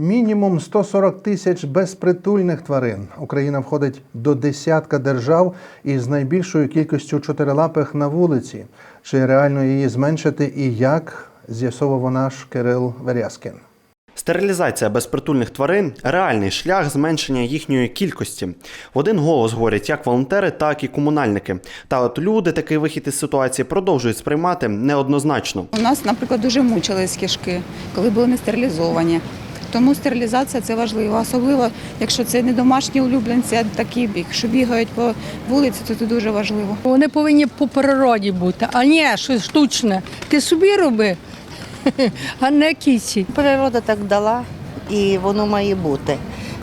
Мінімум 140 тисяч безпритульних тварин. Україна входить до десятка держав із найбільшою кількістю чотирилапих на вулиці. Чи реально її зменшити і як з'ясовував наш Кирил Верязкін. Стерилізація безпритульних тварин реальний шлях зменшення їхньої кількості. В один голос говорять як волонтери, так і комунальники. Та от люди такий вихід із ситуації продовжують сприймати неоднозначно. У нас, наприклад, дуже мучились кішки, коли були не стерилізовані. Тому стерилізація це важливо, особливо якщо це не домашні улюбленці, а такі, що бігають по вулиці, то це дуже важливо. Вони повинні по природі бути, а не щось штучне. Ти собі роби, а не кіці. Природа так дала, і воно має бути.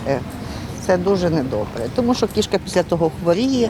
Е, Це дуже недобре, тому що кішка після того хворіє.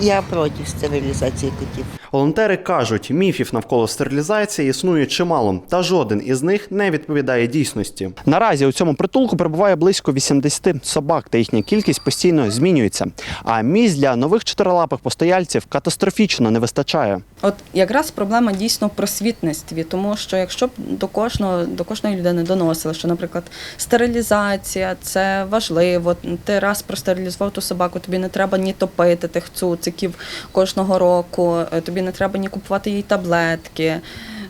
Я проти стерилізації котів. Волонтери кажуть, міфів навколо стерилізації існує чимало, та жоден із них не відповідає дійсності. Наразі у цьому притулку перебуває близько 80 собак, та їхня кількість постійно змінюється. А місць для нових чотирилапих постояльців катастрофічно не вистачає. От якраз проблема дійсно в просвітництві, тому що якщо б до кожного до кожної людини доносили, що, наприклад, стерилізація це важливо. Ти раз простерилізував ту собаку, тобі не треба ні топити тих цуциків кожного року, е, тобі не треба ні купувати їй таблетки.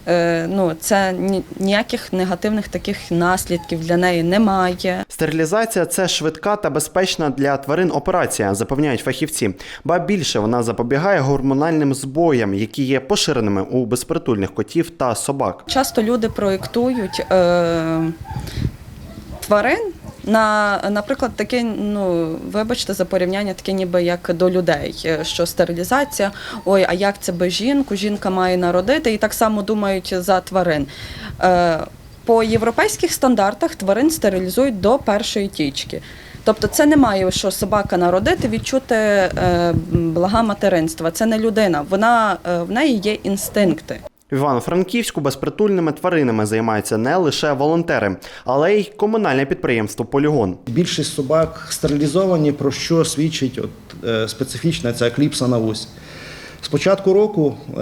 Е, Ну, це ні- ніяких негативних таких наслідків для неї немає. Стерилізація це швидка та безпечна для тварин операція, запевняють фахівці. Ба більше вона запобігає гормональним збоям, які є поширеними у безпритульних котів та собак. Часто люди проєктують е, тварин на, наприклад, таке, ну вибачте за порівняння, таке ніби як до людей, е, що стерилізація, ой, а як це без жінку? Жінка має народити, і так само думають за тварин. Е, по європейських стандартах тварин стерилізують до першої тічки. Тобто це не має, що собака народити, відчути е, блага материнства. Це не людина. Вона е, в неї є інстинкти. В Івано-Франківську безпритульними тваринами займаються не лише волонтери, але й комунальне підприємство Полігон. Більшість собак стерилізовані, про що свідчить от, е, специфічна ця кліпса на вусі. З початку року е,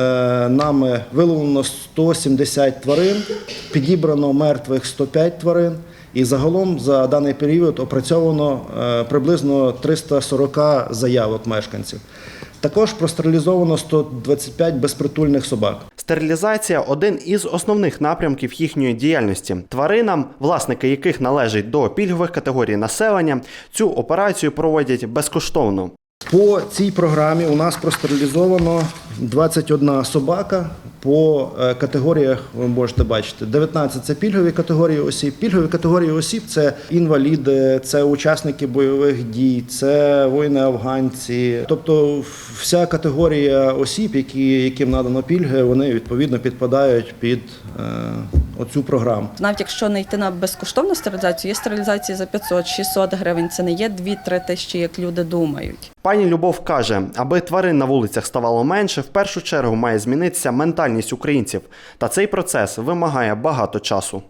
нами виловлено 170 тварин, підібрано мертвих 105 тварин, і загалом за даний період опрацьовано е, приблизно 340 заявок мешканців. Також простерилізовано 125 безпритульних собак. Стерилізація один із основних напрямків їхньої діяльності. Тваринам, власники яких належать до пільгових категорій населення, цю операцію проводять безкоштовно. По цій програмі у нас простерилізовано 21 собака по е, категоріях, ви можете бачити, 19 – це пільгові категорії осіб. Пільгові категорії осіб це інваліди, це учасники бойових дій, це воїни-афганці. Тобто вся категорія осіб, які, яким надано пільги, вони відповідно підпадають під е, оцю програму. Навіть якщо не йти на безкоштовну стерилізацію, є стерилізації за 500-600 гривень. Це не є 2-3 тисячі, як люди думають. Пані Любов каже, аби тварин на вулицях ставало менше, в першу чергу має змінитися ментальність українців. Та цей процес вимагає багато часу.